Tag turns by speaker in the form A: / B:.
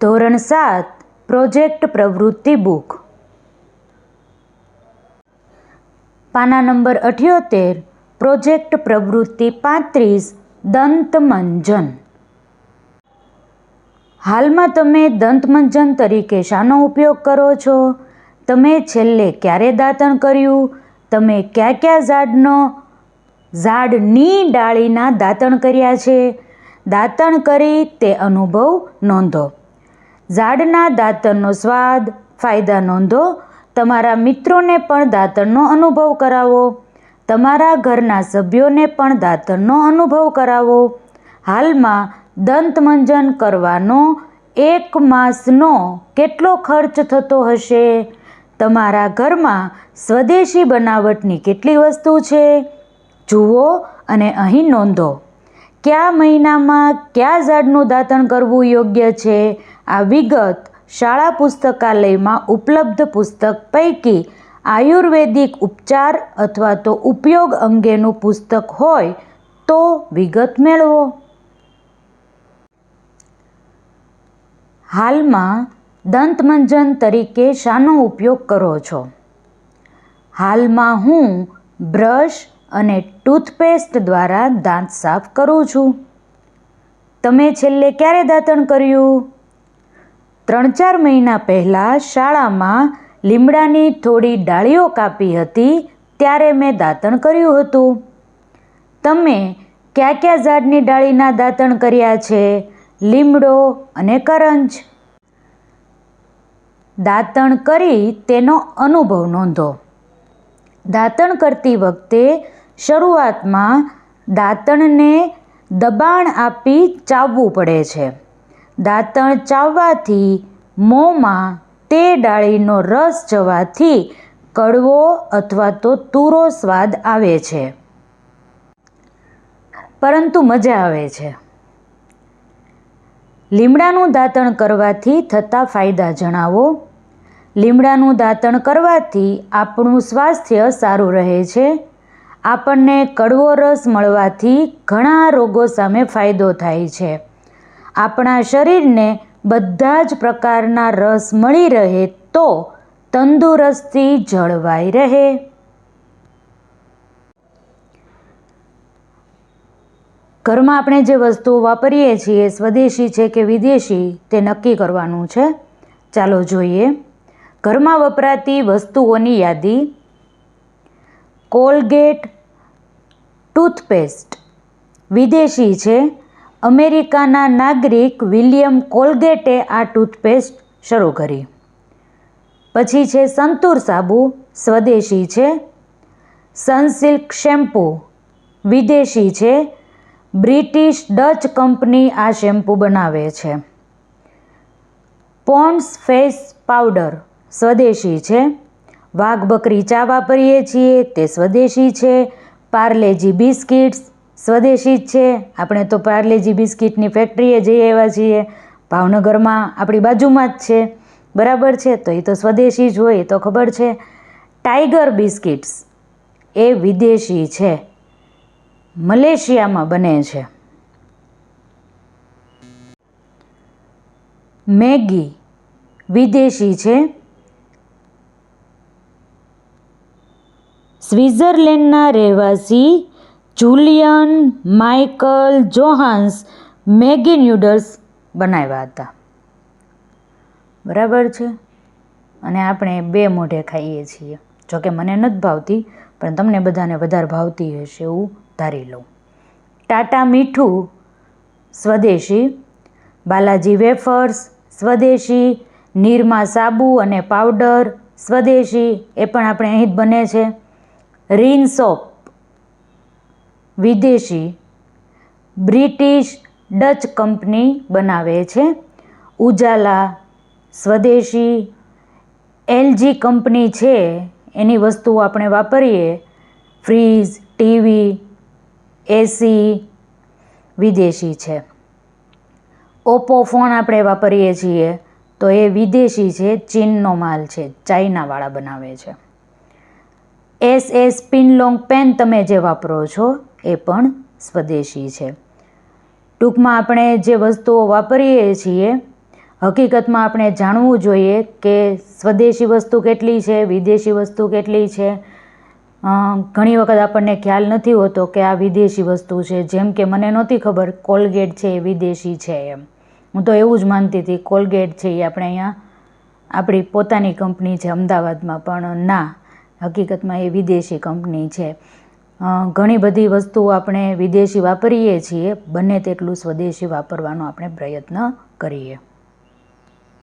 A: ધોરણ સાત, પ્રોજેક્ટ પ્રવૃત્તિ બુક. પાના નંબર અઠ્યોતેર, પ્રોજેક્ટ પ્રવૃત્તિ પાંત્રીસ, દંતમંજન. હાલમાં તમે દંતમંજન તરીકે શાનો ઉપયોગ કરો છો? તમે છેલ્લે ક્યારે દાંતણ કર્યું? તમે કયા કયા ઝાડનો, ઝાડની ડાળીના દાંતણ કર્યા છે? દાંતણ કરી તે અનુભવ નોંધો. ઝાડના દાંતણનો સ્વાદ, ફાયદા નોંધો, તમારા મિત્રોને પણ દાંતણનો અનુભવ કરાવો. તમારા ઘરના સભ્યોને પણ દાંતણનો અનુભવ કરાવો. હાલમાં દંતમંજન કરવાનો એક માસનો કેટલો ખર્ચ થતો હશે? તમારા ઘરમાં સ્વદેશી બનાવટની કેટલી વસ્તુ છે? જુઓ અને અહીં નોંધો. કયા મહિનામાં કયા ઝાડનું દાંતણ કરવું યોગ્ય છે? આ વિગત શાળા પુસ્તકાલયમાં ઉપલબ્ધ પુસ્તક પૈકી આયુર્વેદિક ઉપચાર અથવા તો ઉપયોગ અંગેનું પુસ્તક હોય તો વિગત મેળવો. હાલમાં દંતમંજન તરીકે શાનો ઉપયોગ કરો છો? હાલમાં હું બ્રશ અને ટૂથપેસ્ટ દ્વારા દાંત સાફ કરું છું. તમે છેલ્લે ક્યારે દાંતણ કર્યું? ત્રણ ચાર મહિના પહેલાં શાળામાં લીમડાની થોડી ડાળીઓ કાપી હતી, ત્યારે મેં દાંતણ કર્યું હતું. તમે કયા કયા ઝાડની ડાળીના દાંતણ કર્યા છે? લીમડો અને કરંજ. દાંતણ કરી તેનો અનુભવ નોંધો. દાંતણ કરતી વખતે શરૂઆતમાં દાંતણને દબાણ આપી ચાવવું પડે છે. દાંતણ ચાવવાથી મોંમાં તે ડાળીનો રસ જવાથી કડવો અથવા તો તુરો સ્વાદ આવે છે. પરંતુ મજા આવે છે. લીમડાનું દાંતણ કરવાથી થતા ફાયદા જણાવો. લીમડાનું દાંતણ કરવાથી આપણું સ્વાસ્થ્ય સારું રહે છે. આપણને કડવો રસ મળવાથી ઘણા રોગો સામે ફાયદો થાય છે. આપણા શરીરને બધા જ પ્રકારના રસ મળી રહે તો તંદુરસ્તી જળવાઈ રહે. ઘરમાં આપણે જે વસ્તુઓ વાપરીએ છીએ, સ્વદેશી છે કે વિદેશી, તે નક્કી કરવાનું છે. ચાલો જોઈએ. ઘરમાં વપરાતી વસ્તુઓની યાદી. કોલગેટ ટૂથપેસ્ટ વિદેશી છે. અમેરિકાના નાગરિક વિલિયમ કોલગેટે આ ટૂથપેસ્ટ શરૂ કરી. પછી છે સંતૂર સાબુ, સ્વદેશી છે. સનસિલ્ક શેમ્પૂ, વિદેશી છે. બ્રિટિશ ડચ કંપની આ શેમ્પૂ બનાવે છે. પોન્ડ્સ ફેસ પાવડર, સ્વદેશી છે. વાઘ બકરી ચા વાપરીએ છીએ, તે સ્વદેશી છે. પાર્લેજી બિસ્કિટ્સ સ્વદેશી જ છે. આપણે તો પાર્લેજી બિસ્કિટની ફેક્ટરીએ જઈ આવ્યા છીએ. ભાવનગરમાં આપણી બાજુમાં જ છે. બરાબર છે? તો એ તો સ્વદેશી જ હોય તો ખબર છે. ટાઈગર બિસ્કિટ્સ એ વિદેશી છે. મલેશિયામાં બને છે. મેગી વિદેશી છે. સ્વિટ્ઝરલેન્ડના રહેવાસી Julian Michael Johannes Maggi noodles બનાવ્યા હતા. બરાબર છે? અને આપણે બે મોઢે ખાઈએ છીએ. જોકે મને નથી ભાવતી, પણ તમને બધાને વધારે ભાવતી હશે એવું ધારી લઉં. ટાટા મીઠું સ્વદેશી, બાલાજી વેફર્સ સ્વદેશી, નિરમા સાબુ અને પાવડર સ્વદેશી, એ પણ આપણે અહીં જ બને છે. રીન સોપ વિદેશી બ્રિટિશ ડચ કંપની બનાવે છે. ઉજાલા સ્વદેશી એલજી કંપની છે. એની વસ્તુઓ આપણે વાપરીએ. ફ્રીજ ટીવી, એસી વિદેશી છે. ઓપ્પો ફોન આપણે વાપરીએ છીએ તો એ વિદેશી છે, ચીનનો માલ છે, ચાઇનાવાળા બનાવે છે. એસ એસ પિનલોંગ પેન તમે જે વાપરો છો એ પણ સ્વદેશી છે. ટૂંકમાં આપણે જે વસ્તુઓ વાપરીએ છીએ, હકીકતમાં આપણે જાણવું જોઈએ કે સ્વદેશી વસ્તુ કેટલી છે, વિદેશી વસ્તુ કેટલી છે. ઘણી વખત આપણને ખ્યાલ નથી હોતો કે આ વિદેશી વસ્તુ છે. જેમ કે મને નહોતી ખબર કોલગેટ છે એ વિદેશી છે એમ. હું તો એવું જ માનતી હતી, કોલગેટ છે એ આપણે અહીંયા, આપણી પોતાની કંપની છે અમદાવાદમાં, પણ ના, હકીકતમાં એ વિદેશી કંપની છે. ઘણી બધી વસ્તુઓ આપણે વિદેશી વાપરીએ છીએ. બને તેટલું સ્વદેશી વાપરવાનો આપણે પ્રયત્ન કરીએ.